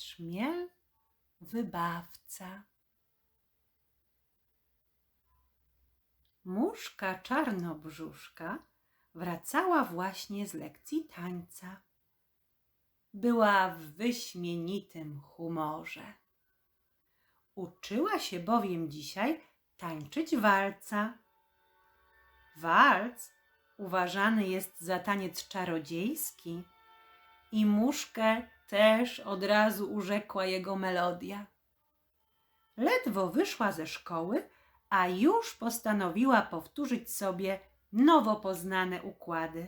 trzmiel, wybawca. Muszka czarnobrzuszka wracała właśnie z lekcji tańca. Była w wyśmienitym humorze. Uczyła się bowiem dzisiaj tańczyć walca. Walc uważany jest za taniec czarodziejski i muszkę też od razu urzekła jego melodia. Ledwo wyszła ze szkoły, a już postanowiła powtórzyć sobie nowo poznane układy.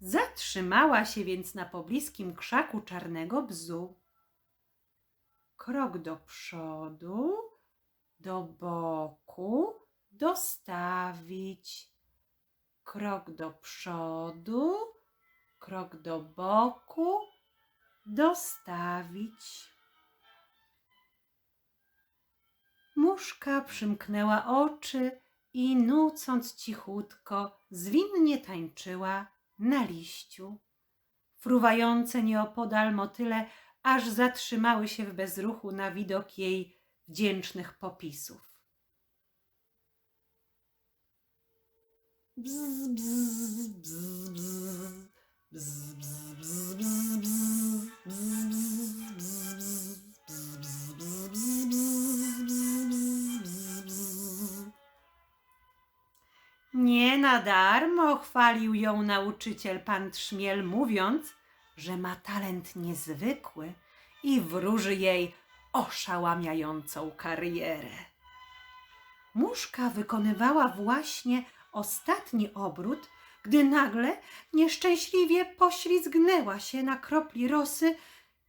Zatrzymała się więc na pobliskim krzaku czarnego bzu. Krok do przodu, do boku, dostawić. Krok do przodu, krok do boku, dostawić. Muszka przymknęła oczy i nucąc cichutko, zwinnie tańczyła na liściu. Fruwające nieopodal motyle aż zatrzymały się w bezruchu na widok jej wdzięcznych popisów. Bzz, bzz, bzz, na darmo chwalił ją nauczyciel pan Trzmiel, mówiąc, że ma talent niezwykły i wróży jej oszałamiającą karierę. Muszka wykonywała właśnie ostatni obrót, gdy nagle nieszczęśliwie poślizgnęła się na kropli rosy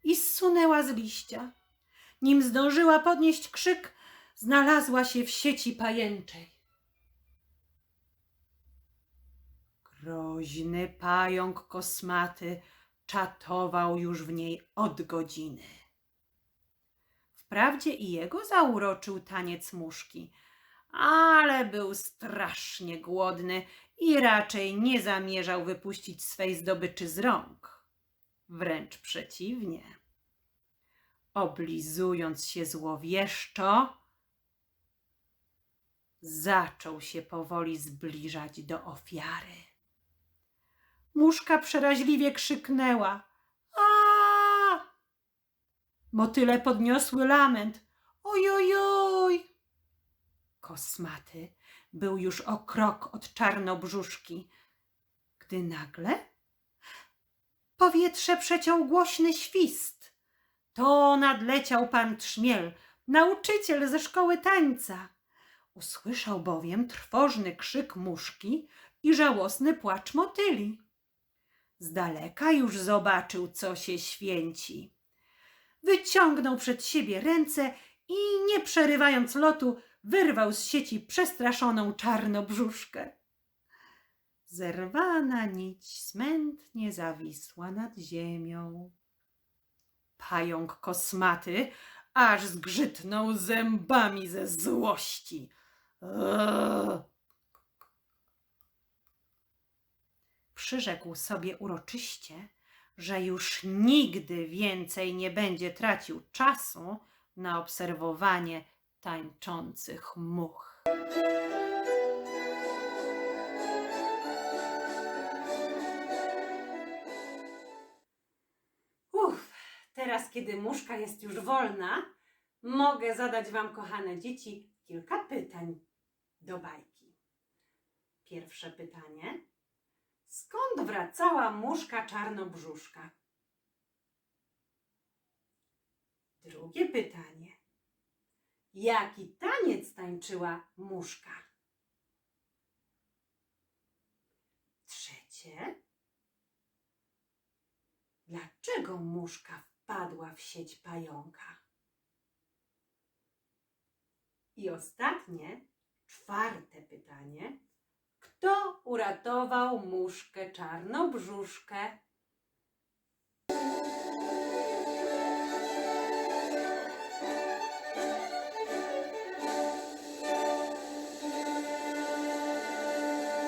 i zsunęła z liścia. Nim zdążyła podnieść krzyk, znalazła się w sieci pajęczej. Groźny pająk kosmaty czatował już w niej od godziny. Wprawdzie i jego zauroczył taniec muszki, ale był strasznie głodny i raczej nie zamierzał wypuścić swej zdobyczy z rąk. Wręcz przeciwnie. Oblizując się złowieszczo, zaczął się powoli zbliżać do ofiary. Muszka przeraźliwie krzyknęła. A! Motyle podniosły lament. Ojojoj! Kosmaty był już o krok od czarnobrzuszki, gdy nagle powietrze przeciął głośny świst. To nadleciał pan Trzmiel, nauczyciel ze szkoły tańca. Usłyszał bowiem trwożny krzyk muszki i żałosny płacz motyli. Z daleka już zobaczył, co się święci. Wyciągnął przed siebie ręce i nie przerywając lotu, wyrwał z sieci przestraszoną czarnobrzuszkę. Zerwana nić smętnie zawisła nad ziemią. Pająk kosmaty aż zgrzytnął zębami ze złości. Eee! Przyrzekł sobie uroczyście, że już nigdy więcej nie będzie tracił czasu na obserwowanie tańczących much. Uff, teraz kiedy muszka jest już wolna, mogę zadać Wam, kochane dzieci, kilka pytań do bajki. Pierwsze pytanie. Skąd wracała muszka czarnobrzuszka? Drugie pytanie. Jaki taniec tańczyła muszka? Trzecie. Dlaczego muszka wpadła w sieć pająka? I ostatnie, czwarte pytanie. Kto uratował muszkę czarnobrzuszkę?